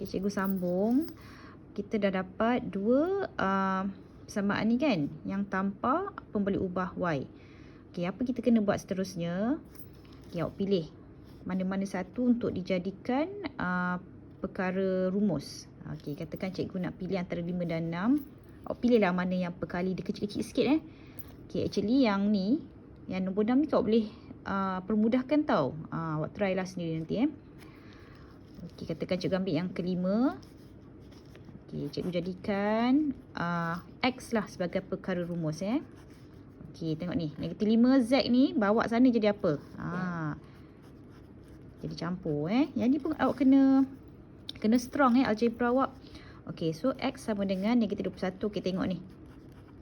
Okay, cikgu sambung. Kita dah dapat dua uh, persamaan ni kan. Yang tanpa pembeli ubah Y. Okay, apa kita kena buat seterusnya? Okay, awak pilih. Mana-mana satu untuk dijadikan uh, perkara rumus. Okay, katakan cikgu nak pilih antara 5 dan 6. Awak pilihlah mana yang perkali dia kecil-kecil sikit eh. Okay, actually yang ni, yang nombor 6 ni kau boleh uh, permudahkan tau. Uh, awak try lah sendiri nanti eh. Okey, katakan cikgu ambil yang kelima. Okey, cikgu jadikan uh, X lah sebagai perkara rumus eh. Okey, tengok ni. Negatif 5Z ni bawa sana jadi apa? Ha. Jadi campur eh. Yang ni pun awak kena kena strong eh algebra awak. Okey, so X sama dengan negatif 21. Okey, tengok ni.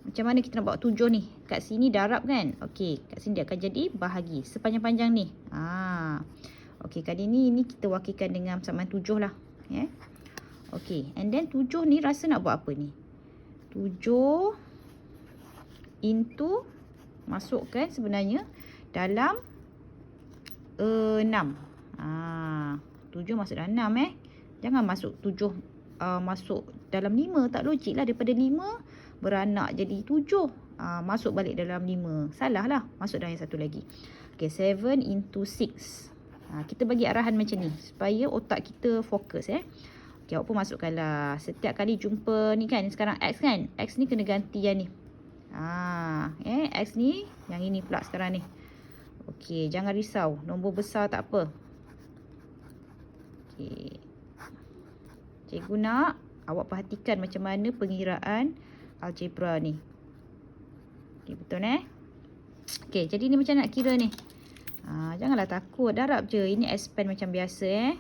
Macam mana kita nak bawa 7 ni? Kat sini darab kan? Okey, kat sini dia akan jadi bahagi. Sepanjang-panjang ni. Ha. Okey, kali ni ini kita wakilkan dengan persamaan 7 lah. Yeah. Okey, and then 7 ni rasa nak buat apa ni? 7 into masukkan sebenarnya dalam uh, 6. Ah, 7 masuk dalam 6 eh. Jangan masuk 7 uh, masuk dalam 5. Tak logik lah daripada 5 beranak jadi 7. Ah, masuk balik dalam 5. Salah lah. Masuk dalam yang satu lagi. Okay, 7 into 6. Ha, kita bagi arahan macam ni supaya otak kita fokus eh. Okey, awak pun masukkanlah. Setiap kali jumpa ni kan, sekarang X kan? X ni kena ganti yang ni. Ha, eh X ni yang ini pula sekarang ni. Okey, jangan risau. Nombor besar tak apa. Okey. Cikgu nak awak perhatikan macam mana pengiraan algebra ni. Okey, betul eh? Okey, jadi ni macam nak kira ni. Ha, janganlah takut. Darab je. Ini expand macam biasa eh.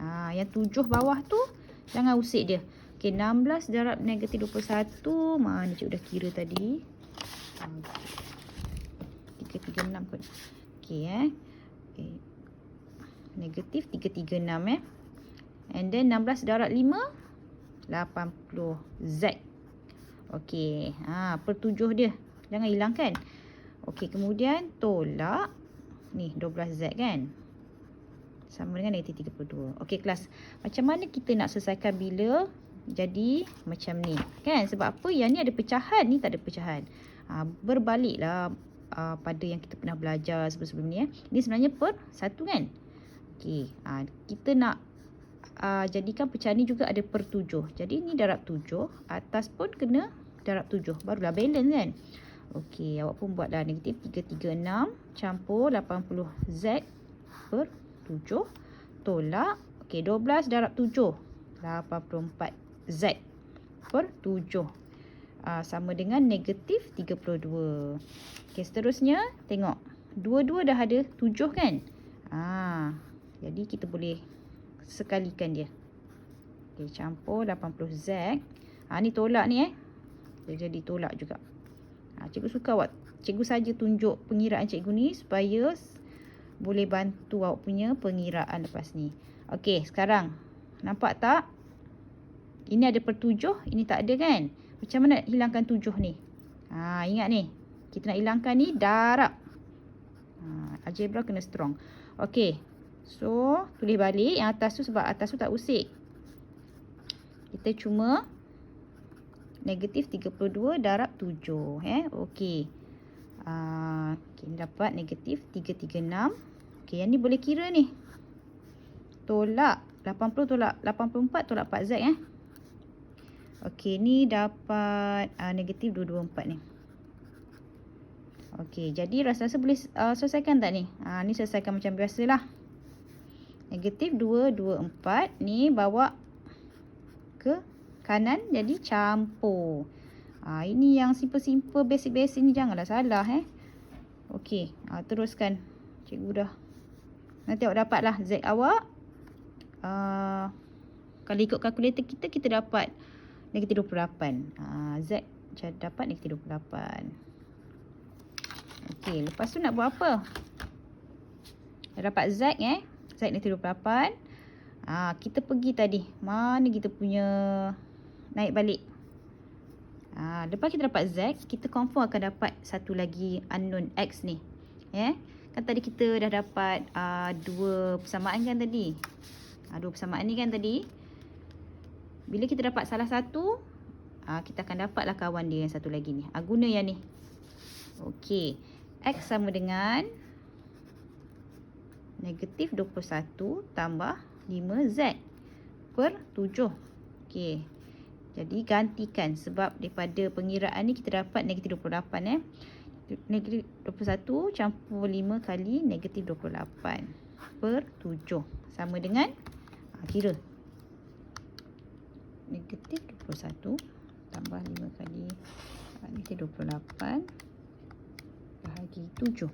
Ha, yang tujuh bawah tu. Jangan usik dia. Okey. 16 darab negatif 21. Mana cik dah kira tadi. Ha, 336 kot. Okey eh. Okay. Negatif 336 eh. And then 16 darab 5. 80 Z. Okey. Ha, per tujuh dia. Jangan hilangkan. Okey. Kemudian tolak. Ni 12Z kan. Sama dengan negatif 32. Okey kelas. Macam mana kita nak selesaikan bila jadi macam ni. Kan? Sebab apa? Yang ni ada pecahan. Ni tak ada pecahan. Ha, berbaliklah uh, pada yang kita pernah belajar sebelum-sebelum ni. Eh. Ini sebenarnya per satu kan. Okey. Ha, kita nak uh, jadikan pecahan ni juga ada per tujuh. Jadi ni darab tujuh. Atas pun kena darab tujuh. Barulah balance kan. Okey, awak pun buatlah negatif 336 campur 80Z per 7 tolak. Okey, 12 darab 7. 84Z per 7. Uh, sama dengan negatif 32. Okey, seterusnya tengok. Dua-dua dah ada 7 kan? Ah, jadi kita boleh sekalikan dia. Okey, campur 80Z. Ah, ni tolak ni eh. Dia jadi tolak juga. Ha, cikgu suka awak. Cikgu saja tunjuk pengiraan cikgu ni supaya boleh bantu awak punya pengiraan lepas ni. Okey, sekarang. Nampak tak? Ini ada per tujuh, ini tak ada kan? Macam mana hilangkan tujuh ni? Ha, ingat ni. Kita nak hilangkan ni darab. Ha, algebra kena strong. Okey. So, tulis balik yang atas tu sebab atas tu tak usik. Kita cuma negatif 32 darab 7. Eh? Okey. Uh, okay, dapat negatif 336. Okey, yang ni boleh kira ni. Tolak 80 tolak 84 tolak 4Z eh. Okey, ni dapat uh, negatif 224 ni. Okey, jadi rasa-rasa boleh uh, selesaikan tak ni? Uh, ni selesaikan macam biasalah. Negatif 224 ni bawa ke kanan jadi campur. Ha, ini yang simple-simple basic-basic ni janganlah salah eh. Okey, ha, teruskan. Cikgu dah. Nanti awak dapatlah Z awak. Uh, kalau ikut kalkulator kita, kita dapat negatif 28. Ha, Z dapat negatif 28. Okey, lepas tu nak buat apa? Dapat Z eh. Z negatif 28. Ha, kita pergi tadi. Mana kita punya naik balik. Ha, lepas kita dapat Z, kita confirm akan dapat satu lagi unknown X ni. Yeah? Kan tadi kita dah dapat uh, dua persamaan kan tadi. Ha, dua persamaan ni kan tadi. Bila kita dapat salah satu, ah, kita akan dapatlah kawan dia yang satu lagi ni. Ah, guna yang ni. Okey. X sama dengan negatif 21 tambah 5Z per 7. Okey. Jadi gantikan sebab daripada pengiraan ni kita dapat negatif 28 eh. Negatif 21 campur 5 kali negatif 28 per 7. Sama dengan ha, kira. Negatif 21 tambah 5 kali ha, negatif 28 bahagi 7.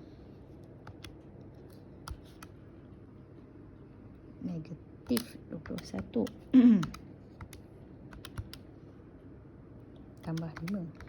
Negatif 21 tambah 5